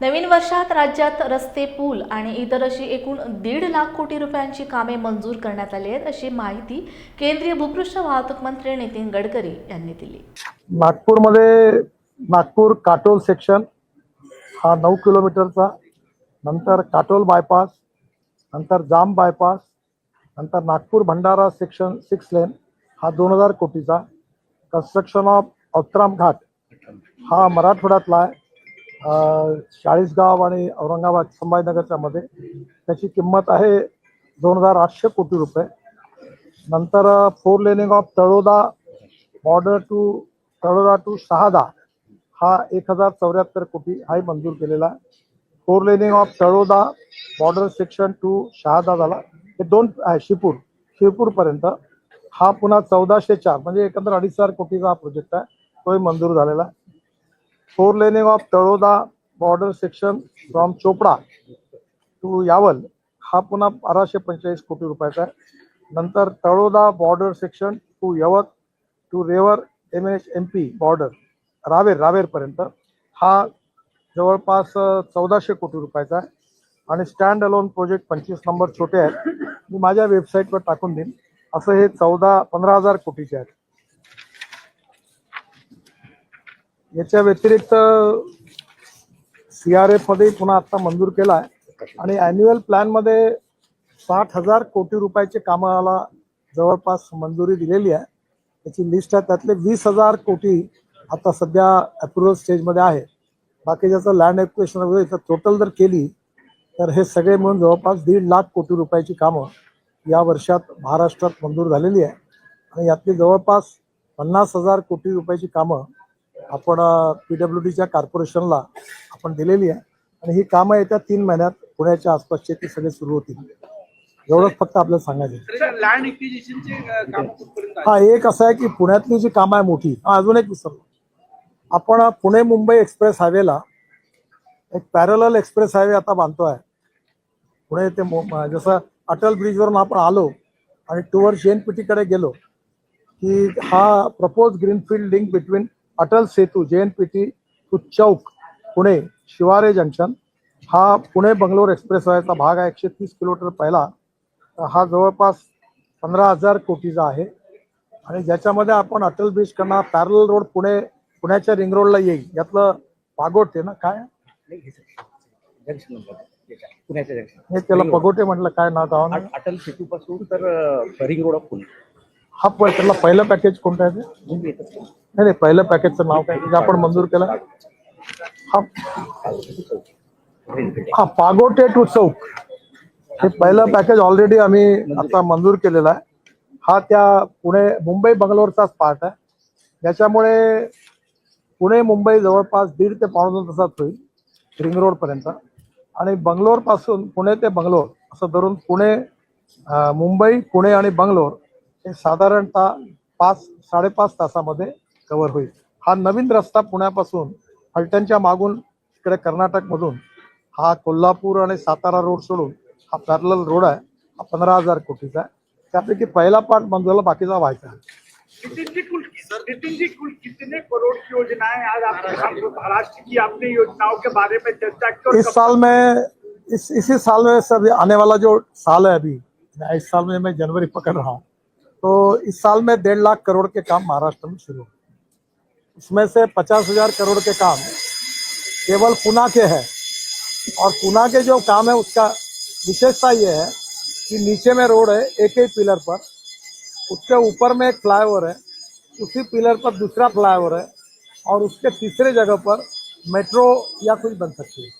नवीन वर्षात राज्यात रस्ते पूल आणि इतर अशी एकूण दीड लाख कोटी रुपयांची कामे मंजूर करण्यात आली आहेत अशी माहिती केंद्रीय भूपृष्ठ वाहतूक मंत्री नितीन गडकरी यांनी दिली. नागपूरमध्ये नागपूर काटोल सेक्शन हा नऊ किलोमीटरचा नंतर काटोल बायपास नंतर जाम बायपास नंतर Nagpur Bhandara section six lane हा दोन हजार कोटीचा. कन्स्ट्रक्शन ऑफ अवत्राम घाट हा मराठवाड्यातला आहे. चाळीसगाव आणि औरंगाबाद संभाजीनगरच्या मध्ये त्याची किंमत आहे दोन हजार आठशे कोटी रुपये. नंतर four laning of Taloda border to Taloda to Shahada हा एक हजार चौऱ्याहत्तर कोटी हाही मंजूर केलेला आहे. Four laning of Taloda border section to Shahada झाला. हे दोन आहे शिपूर शिरपूरपर्यंत हा पुन्हा चौदाशे चार म्हणजे एकंदर अडीच हजार कोटीचा हा प्रोजेक्ट आहे. तोही मंजूर झालेला आहे. Four laning of Taloda border section from Chopda to Yawal हा पुन्हा बाराशे पंचेचाळीस कोटी रुपयाचा आहे. नंतर Taloda border section to Yavat to Raver M H M P border Raver रावेरपर्यंत हा जवळपास चौदाशे कोटी रुपयाचा आहे. आणि स्टँड अलोन प्रोजेक्ट पंचवीस नंबर छोटे आहेत. मी माझ्या वेबसाईटवर टाकून देईन. असं हे चौदा पंधरा हजार कोटीचे आहेत. याच्या व्यतिरिक्त सी आर एफमध्ये पुन्हा आता मंजूर केला आहे आणि अॅन्युअल प्लॅनमध्ये साठ हजार कोटी रुपयाचे कामाला जवळपास मंजुरी दिलेली आहे. त्याची लिस्ट आहे त्यातले वीस हजार कोटी आता सध्या अप्रुव्हल स्टेजमध्ये आहे. बाकीच्याचं लँड एक्विशन वगैरे टोटल जर केली तर हे सगळे मिळून जवळपास दीड लाख कोटी रुपयाची कामं या वर्षात महाराष्ट्रात मंजूर झालेली आहे. आणि यातली जवळपास पन्नास हजार कोटी रुपयाची कामं आपण पी डब्ल्यू डीच्या कॉर्पोरेशनला आपण दिलेली आहे. आणि ही कामं येत्या तीन महिन्यात पुण्याच्या आसपासचे ते सगळे सुरू होतील. एवढंच फक्त आपल्याला सांगायचं आहे. हा एक असं आहे की पुण्यातली जी कामं आहे मोठी हा अजून एक विसरलो. आपण पुणे मुंबई एक्सप्रेस हायवेला एक पॅरल एक्सप्रेस हायवे आता बांधतोय. पुणे ते जसं अटल ब्रिजवरून आपण आलो आणि टूवर JNPT कडे गेलो की हा propose greenfield link between Atal Setu J N P T to Chowk Pune Shivare junction. हा पुणे बंगलोर एक्सप्रेसवेचा भाग आहे एकशे तीस किलोमीटर पहिला. हा जवळपास पंधरा हजार कोटीचा आहे. आणि ज्याच्यामध्ये आपण अटल ब्रिज करणार पॅरल रोड पुणे पुण्याच्या रिंग रोडला येईल. यातलं पागोटे ना काय? हे त्याला पगोटे म्हटलं काय नाव गाव अट- अटल सेतू पासून तर रिंग रोड ऑफ पुणे. हा प- त्याला पहिलं पॅकेज कोणतं आहे? नाही नाही पहिलं पॅकेजचं नाव काय? जे आपण मंजूर केलं? हा. हा पागोटे टू चौक. हे पहिलं पॅकेज ऑलरेडी आम्ही आता मंजूर केलेलं आहे. हा त्या पुणे मुंबई बंगलोरचाच पार्ट आहे. ज्याच्यामुळे पुणे मुंबई जवळपास दीड ते पावणे दोन तासात होईल रिंग रोड पर्यंत. आणि बंगलोरपासून पुणे ते बंगलोर असं धरून पुणे मुंबई पुणे आणि बंगलोर हे साधारणतः पाच साडेपाच तासामध्ये कव्हर होईल. हा नवीन रस्ता पुण्यापासून फलटणच्या मागून इकडे कर्नाटकमधून हा कोल्हापूर आणि सातारा रोड सोडून हा पॅरल रोड आहे. हा पंधरा हज़ार कोटीचा आहे. त्यापैकी पहिला पार्ट मंजूर झाला बाकीचा व्हायचा आहे. नितिन जी कुल नितिन जी कुल कितने करोड़ की योजनाएँ आज आपने महाराष्ट्र की आपने योजनाओं के बारे में चर्चा की इस साल में इस इसी साल में सब आने वाला जो साल है अभी इस साल में मैं जनवरी पकड़ रहा हूँ। तो इस साल में डेढ़ लाख करोड़ के काम महाराष्ट्र में शुरू हुए उसमें से पचास हज़ार करोड़ के काम केवल पुना के हैं। और पुना के जो काम है, उसका विशेषता ये है कि नीचे में रोड है, एक ही पिलर पर। उसके ऊपर में एक फ्लाईओवर है, उसी पिलर पर दूसरा फ्लाईओवर है, और उसके तीसरे जगह पर मेट्रो या कुछ बन सकती है।